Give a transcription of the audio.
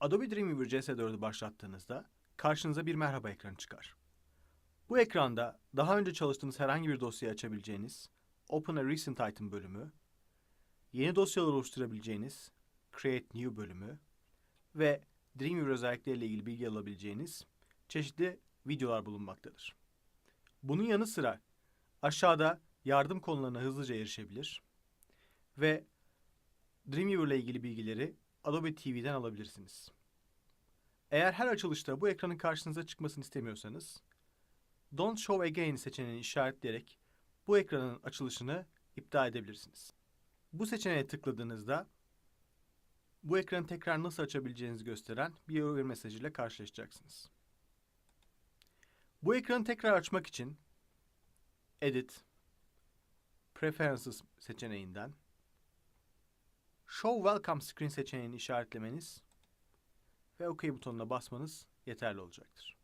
Adobe Dreamweaver CS4'ü başlattığınızda karşınıza bir merhaba ekranı çıkar. Bu ekranda daha önce çalıştığınız herhangi bir dosyayı açabileceğiniz Open a Recent Item bölümü, yeni dosyalar oluşturabileceğiniz Create New bölümü ve Dreamweaver özellikleriyle ilgili bilgi alabileceğiniz çeşitli videolar bulunmaktadır. Bunun yanı sıra aşağıda yardım konularına hızlıca erişebilir ve Dreamweaver ile ilgili bilgileri Adobe TV'den alabilirsiniz. Eğer her açılışta bu ekranın karşınıza çıkmasını istemiyorsanız, Don't Show Again seçeneğini işaretleyerek bu ekranın açılışını iptal edebilirsiniz. Bu seçeneğe tıkladığınızda bu ekranı tekrar nasıl açabileceğinizi gösteren bir uyarı mesajıyla karşılaşacaksınız. Bu ekranı tekrar açmak için Edit, Preferences seçeneğinden Show Welcome Screen seçeneğini işaretlemeniz ve OK butonuna basmanız yeterli olacaktır.